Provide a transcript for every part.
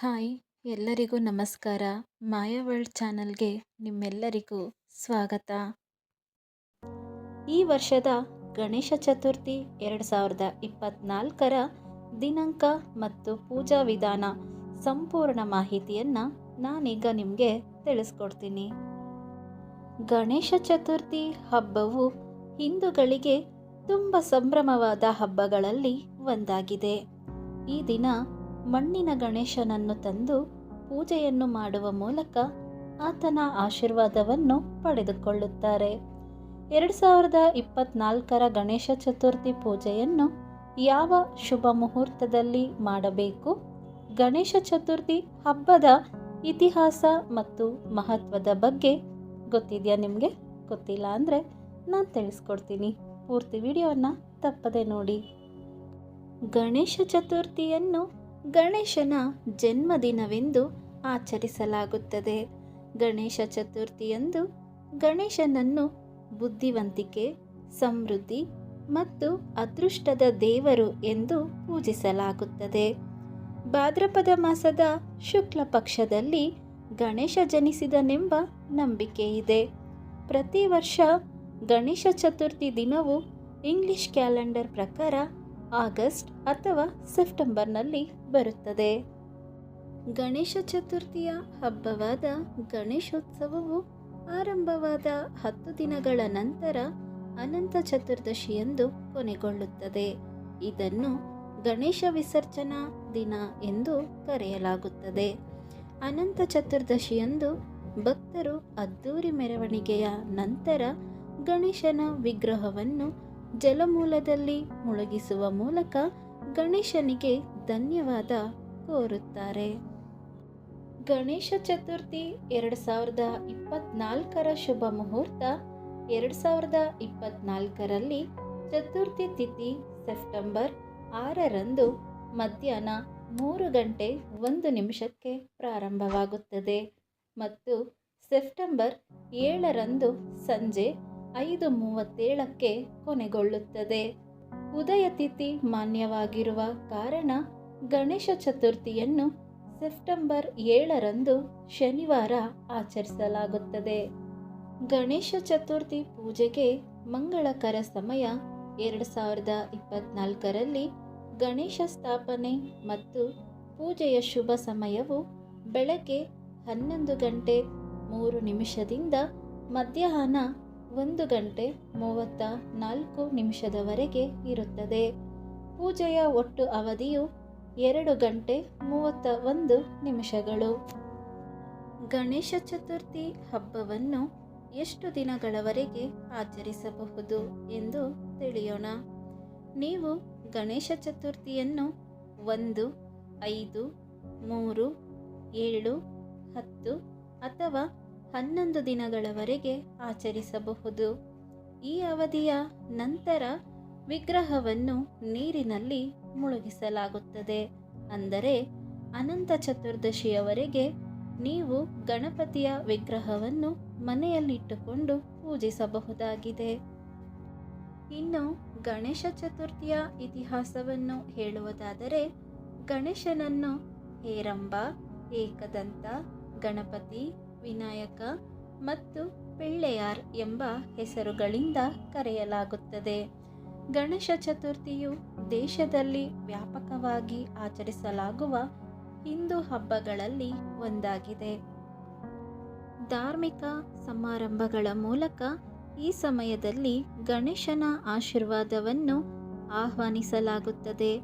Hi, ಎಲ್ಲರಿಗೂ ನಮಸ್ಕಾರ. ಮಾಯಾ world ಚಾನಲ್ಗೆ ನಿಮ್ಮೆಲ್ಲರಿಗೂ ಸ್ವಾಗತ. ಈ ವರ್ಷದ ಗಣೇಶ ಚತುರ್ಥಿ ಎರಡು ಸಾವಿರದ ಇಪ್ಪತ್ನಾಲ್ಕರ ದಿನಾಂಕ ಮತ್ತು ಪೂಜಾ ವಿಧಾನ ಸಂಪೂರ್ಣ ಮಾಹಿತಿಯನ್ನು ನಾನೀಗ ನಿಮಗೆ ತಿಳಿಸ್ಕೊಡ್ತೀನಿ. ಗಣೇಶ ಚತುರ್ಥಿ ಹಬ್ಬವು ಹಿಂದೂಗಳಿಗೆ ತುಂಬ ಸಂಭ್ರಮವಾದ ಹಬ್ಬಗಳಲ್ಲಿ ಒಂದಾಗಿದೆ. ಈ ದಿನ ಮಣ್ಣಿನ ಗಣೇಶನನ್ನು ತಂದು ಪೂಜೆಯನ್ನು ಮಾಡುವ ಮೂಲಕ ಆತನ ಆಶೀರ್ವಾದವನ್ನು ಪಡೆದುಕೊಳ್ಳುತ್ತಾರೆ. ಎರಡು ಸಾವಿರದ ಇಪ್ಪತ್ನಾಲ್ಕರ ಗಣೇಶ ಚತುರ್ಥಿ ಪೂಜೆಯನ್ನು ಯಾವ ಶುಭ ಮುಹೂರ್ತದಲ್ಲಿ ಮಾಡಬೇಕು? ಗಣೇಶ ಚತುರ್ಥಿ ಹಬ್ಬದ ಇತಿಹಾಸ ಮತ್ತು ಮಹತ್ವದ ಬಗ್ಗೆ ಗೊತ್ತಿದೆಯಾ ನಿಮಗೆ? ಗೊತ್ತಿಲ್ಲ ಅಂದರೆ ನಾನು ತಿಳಿಸ್ಕೊಡ್ತೀನಿ. ಪೂರ್ತಿ ವಿಡಿಯೋನ ತಪ್ಪದೆ ನೋಡಿ. ಗಣೇಶ ಚತುರ್ಥಿಯನ್ನು ಗಣೇಶನ ಜನ್ಮದಿನವೆಂದು ಆಚರಿಸಲಾಗುತ್ತದೆ. ಗಣೇಶ ಚತುರ್ಥಿಯಂದು ಗಣೇಶನನ್ನು ಬುದ್ಧಿವಂತಿಕೆ, ಸಮೃದ್ಧಿ ಮತ್ತು ಅದೃಷ್ಟದ ದೇವರು ಎಂದು ಪೂಜಿಸಲಾಗುತ್ತದೆ. ಭಾದ್ರಪದ ಮಾಸದ ಶುಕ್ಲ ಪಕ್ಷದಲ್ಲಿ ಗಣೇಶ ಜನಿಸಿದನೆಂಬ ನಂಬಿಕೆ ಇದೆ. ಪ್ರತಿ ವರ್ಷ ಗಣೇಶ ಚತುರ್ಥಿ ದಿನವು ಇಂಗ್ಲಿಷ್ ಕ್ಯಾಲೆಂಡರ್ ಪ್ರಕಾರ ಆಗಸ್ಟ್ ಅಥವಾ ಸೆಪ್ಟೆಂಬರ್ನಲ್ಲಿ ಬರುತ್ತದೆ. ಗಣೇಶ ಚತುರ್ಥಿಯ ಹಬ್ಬವಾದ ಗಣೇಶೋತ್ಸವವು ಆರಂಭವಾದ ಹತ್ತು ದಿನಗಳ ನಂತರ ಅನಂತ ಚತುರ್ದಶಿಯಂದು ಕೊನೆಗೊಳ್ಳುತ್ತದೆ. ಇದನ್ನು ಗಣೇಶ ವಿಸರ್ಜನಾ ದಿನ ಎಂದು ಕರೆಯಲಾಗುತ್ತದೆ. ಅನಂತ ಚತುರ್ದಶಿಯಂದು ಭಕ್ತರು ಅದ್ದೂರಿ ಮೆರವಣಿಗೆಯ ನಂತರ ಗಣೇಶನ ವಿಗ್ರಹವನ್ನು ಜಲಮೂಲದಲ್ಲಿ ಮುಳುಗಿಸುವ ಮೂಲಕ ಗಣೇಶನಿಗೆ ಧನ್ಯವಾದ ಕೋರುತ್ತಾರೆ. ಗಣೇಶ ಚತುರ್ಥಿ ಎರಡು ಸಾವಿರದ ಇಪ್ಪತ್ನಾಲ್ಕರ ಶುಭ ಮುಹೂರ್ತ. ಎರಡು ಸಾವಿರದ ಇಪ್ಪತ್ನಾಲ್ಕರಲ್ಲಿ ಚತುರ್ಥಿ ತಿಥಿ ಸೆಪ್ಟೆಂಬರ್ ಆರರಂದು ಮಧ್ಯಾಹ್ನ ಮೂರು ಗಂಟೆ ಒಂದು ನಿಮಿಷಕ್ಕೆ ಪ್ರಾರಂಭವಾಗುತ್ತದೆ. ಮತ್ತು ಸೆಪ್ಟೆಂಬರ್ ಏಳರಂದು ಸಂಜೆ ಐದು ಮೂವತ್ತೇಳಕ್ಕೆ ಕೊನೆಗೊಳ್ಳುತ್ತದೆ. ಉದಯ ತಿಥಿ ಮಾನ್ಯವಾಗಿರುವ ಕಾರಣ ಗಣೇಶ ಚತುರ್ಥಿಯನ್ನು ಸೆಪ್ಟೆಂಬರ್ ಏಳರಂದು ಶನಿವಾರ ಆಚರಿಸಲಾಗುತ್ತದೆ. ಗಣೇಶ ಚತುರ್ಥಿ ಪೂಜೆಗೆ ಮಂಗಳಕರ ಸಮಯ ಎರಡು ಸಾವಿರದ ಇಪ್ಪತ್ನಾಲ್ಕರಲ್ಲಿ ಗಣೇಶ ಸ್ಥಾಪನೆ ಮತ್ತು ಪೂಜೆಯ ಶುಭ ಸಮಯವು ಬೆಳಗ್ಗೆ ಹನ್ನೊಂದು ಗಂಟೆ ಮೂರು ನಿಮಿಷದಿಂದ ಮಧ್ಯಾಹ್ನ ಒಂದು ಗಂಟೆ ಮೂವತ್ತ ನಾಲ್ಕು ನಿಮಿಷದವರೆಗೆ ಇರುತ್ತದೆ. ಪೂಜೆಯ ಒಟ್ಟು ಅವಧಿಯು ಎರಡು ಗಂಟೆ ಮೂವತ್ತ ಒಂದು ನಿಮಿಷಗಳು. ಗಣೇಶ ಚತುರ್ಥಿ ಹಬ್ಬವನ್ನು ಎಷ್ಟು ದಿನಗಳವರೆಗೆ ಆಚರಿಸಬಹುದು ಎಂದು ತಿಳಿಯೋಣ. ನೀವು ಗಣೇಶ ಚತುರ್ಥಿಯನ್ನು ಒಂದು, ಐದು, ಮೂರು, ಏಳು, ಹತ್ತು ಅಥವಾ ಹನ್ನೊಂದು ದಿನಗಳವರೆಗೆ ಆಚರಿಸಬಹುದು. ಈ ಅವಧಿಯ ನಂತರ ವಿಗ್ರಹವನ್ನು ನೀರಿನಲ್ಲಿ ಮುಳುಗಿಸಲಾಗುತ್ತದೆ. ಅಂದರೆ ಅನಂತ ಚತುರ್ದಶಿಯವರೆಗೆ ನೀವು ಗಣಪತಿಯ ವಿಗ್ರಹವನ್ನು ಮನೆಯಲ್ಲಿಟ್ಟುಕೊಂಡು ಪೂಜಿಸಬಹುದಾಗಿದೆ. ಇನ್ನು ಗಣೇಶ ಚತುರ್ಥಿಯ ಇತಿಹಾಸವನ್ನು ಹೇಳುವುದಾದರೆ, ಗಣೇಶನನ್ನು ಹೇರಂಬ, ಏಕದಂತ, ಗಣಪತಿ ವಿನಾಯಕ ಮತ್ತು ಪಿಳ್ಳೆಯಾರ್ ಎಂಬ ಹೆಸರುಗಳಿಂದ ಕರೆಯಲಾಗುತ್ತದೆ. ಗಣೇಶ ಚತುರ್ಥಿಯು ದೇಶದಲ್ಲಿ ವ್ಯಾಪಕವಾಗಿ ಆಚರಿಸಲಾಗುವ ಹಿಂದೂ ಹಬ್ಬಗಳಲ್ಲಿ ಒಂದಾಗಿದೆ. ಧಾರ್ಮಿಕ ಸಮಾರಂಭಗಳ ಮೂಲಕ ಈ ಸಮಯದಲ್ಲಿ ಗಣೇಶನ ಆಶೀರ್ವಾದವನ್ನು ಆಹ್ವಾನಿಸಲಾಗುತ್ತದೆ.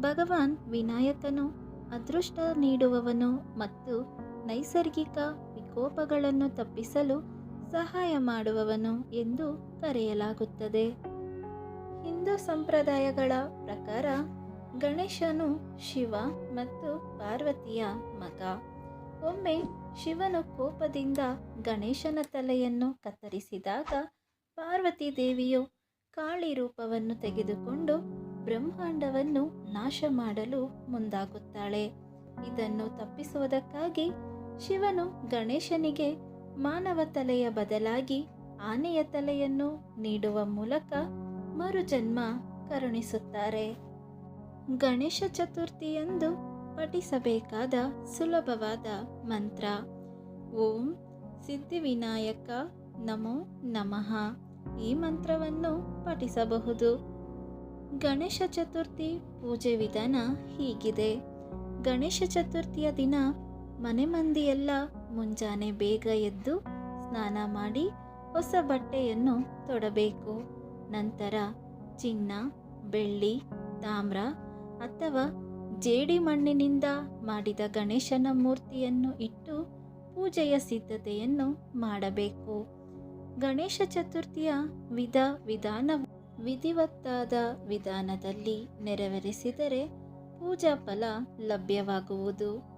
ಭಗವಾನ್ ವಿನಾಯಕನು ಅದೃಷ್ಟ ನೀಡುವವನು ಮತ್ತು ನೈಸರ್ಗಿಕ ವಿಕೋಪಗಳನ್ನು ತಪ್ಪಿಸಲು ಸಹಾಯ ಮಾಡುವವನು ಎಂದು ಕರೆಯಲಾಗುತ್ತದೆ. ಹಿಂದೂ ಸಂಪ್ರದಾಯಗಳ ಪ್ರಕಾರ ಗಣೇಶನು ಶಿವ ಮತ್ತು ಪಾರ್ವತಿಯ ಮಗ. ಒಮ್ಮೆ ಶಿವನು ಕೋಪದಿಂದ ಗಣೇಶನ ತಲೆಯನ್ನು ಕತ್ತರಿಸಿದಾಗ ಪಾರ್ವತಿ ದೇವಿಯು ಕಾಳಿ ರೂಪವನ್ನು ತೆಗೆದುಕೊಂಡು ಬ್ರಹ್ಮಾಂಡವನ್ನು ನಾಶ ಮಾಡಲು ಮುಂದಾಗುತ್ತಾಳೆ. ಇದನ್ನು ತಪ್ಪಿಸುವುದಕ್ಕಾಗಿ ಶಿವನು ಗಣೇಶನಿಗೆ ಮಾನವ ತಲೆಯ ಬದಲಾಗಿ ಆನೆಯ ತಲೆಯನ್ನು ನೀಡುವ ಮೂಲಕ ಮರುಜನ್ಮ ಕರುಣಿಸುತ್ತಾರೆ. ಗಣೇಶ ಚತುರ್ಥಿಯಂದು ಪಠಿಸಬೇಕಾದ ಸುಲಭವಾದ ಮಂತ್ರ. ಓಂ ಸಿದ್ಧಿವಿನಾಯಕ ನಮೋ ನಮಃ. ಈ ಮಂತ್ರವನ್ನು ಪಠಿಸಬಹುದು. ಗಣೇಶ ಚತುರ್ಥಿ ಪೂಜೆ ವಿಧಾನ ಹೀಗಿದೆ. ಗಣೇಶ ಚತುರ್ಥಿಯ ದಿನ ಮನೆ ಮಂದಿಯೆಲ್ಲ ಮುಂಜಾನೆ ಬೇಗ ಎದ್ದು ಸ್ನಾನ ಮಾಡಿ ಹೊಸ ಬಟ್ಟೆಯನ್ನು ತೊಡಬೇಕು. ನಂತರ ಚಿನ್ನ, ಬೆಳ್ಳಿ, ತಾಮ್ರ ಅಥವಾ ಜೇಡಿ ಮಣ್ಣಿನಿಂದ ಮಾಡಿದ ಗಣೇಶನ ಮೂರ್ತಿಯನ್ನು ಇಟ್ಟು ಪೂಜೆಯ ಸಿದ್ಧತೆಯನ್ನು ಮಾಡಬೇಕು. ಗಣೇಶ ಚತುರ್ಥಿಯ ವಿಧ ವಿಧಾನ ವಿಧಿವತ್ತಾದ ವಿಧಾನದಲ್ಲಿ ನೆರವೇರಿಸಿದರೆ ಪೂಜಾ ಫಲ ಲಭ್ಯವಾಗುವುದು.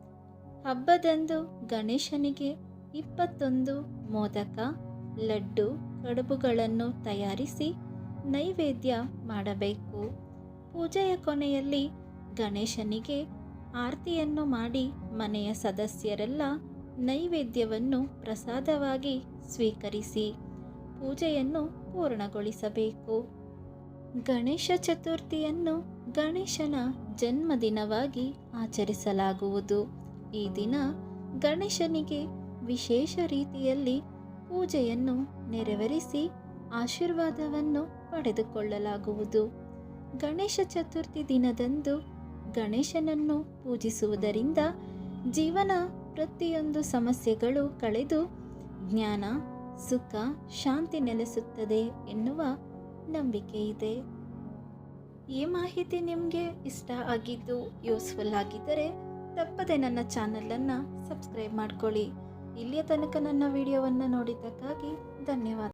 ಹಬ್ಬದಂದು ಗಣೇಶನಿಗೆ ಇಪ್ಪತ್ತೊಂದು ಮೋದಕ, ಲಡ್ಡು, ಕಡುಬುಗಳನ್ನು ತಯಾರಿಸಿ ನೈವೇದ್ಯ ಮಾಡಬೇಕು. ಪೂಜೆಯ ಕೊನೆಯಲ್ಲಿ ಗಣೇಶನಿಗೆ ಆರತಿಯನ್ನು ಮಾಡಿ ಮನೆಯ ಸದಸ್ಯರೆಲ್ಲ ನೈವೇದ್ಯವನ್ನು ಪ್ರಸಾದವಾಗಿ ಸ್ವೀಕರಿಸಿ ಪೂಜೆಯನ್ನು ಪೂರ್ಣಗೊಳಿಸಬೇಕು. ಗಣೇಶ ಚತುರ್ಥಿಯನ್ನು ಗಣೇಶನ ಜನ್ಮದಿನವಾಗಿ ಆಚರಿಸಲಾಗುವುದು. ಈ ದಿನ ಗಣೇಶನಿಗೆ ವಿಶೇಷ ರೀತಿಯಲ್ಲಿ ಪೂಜೆಯನ್ನು ನೆರವೇರಿಸಿ ಆಶೀರ್ವಾದವನ್ನು ಪಡೆದುಕೊಳ್ಳಲಾಗುವುದು. ಗಣೇಶ ಚತುರ್ಥಿ ದಿನದಂದು ಗಣೇಶನನ್ನು ಪೂಜಿಸುವುದರಿಂದ ಜೀವನ ಪ್ರತಿಯೊಂದು ಸಮಸ್ಯೆಗಳು ಕಳೆದು ಜ್ಞಾನ, ಸುಖ, ಶಾಂತಿ ನೆಲೆಸುತ್ತದೆ ಎನ್ನುವ ನಂಬಿಕೆ ಇದೆ. ಈ ಮಾಹಿತಿ ನಿಮಗೆ ಇಷ್ಟ ಆಗಿದ್ದು ಯೂಸ್ಫುಲ್ ಆಗಿದ್ದರೆ ತಪ್ಪದೆ ನನ್ನ ಚಾನಲನ್ನು ಸಬ್ಸ್ಕ್ರೈಬ್ ಮಾಡ್ಕೊಳ್ಳಿ. ಇಲ್ಲಿಯ ತನಕ ನನ್ನ ವಿಡಿಯೋವನ್ನು ನೋಡಿದ್ದಕ್ಕಾಗಿ ಧನ್ಯವಾದ.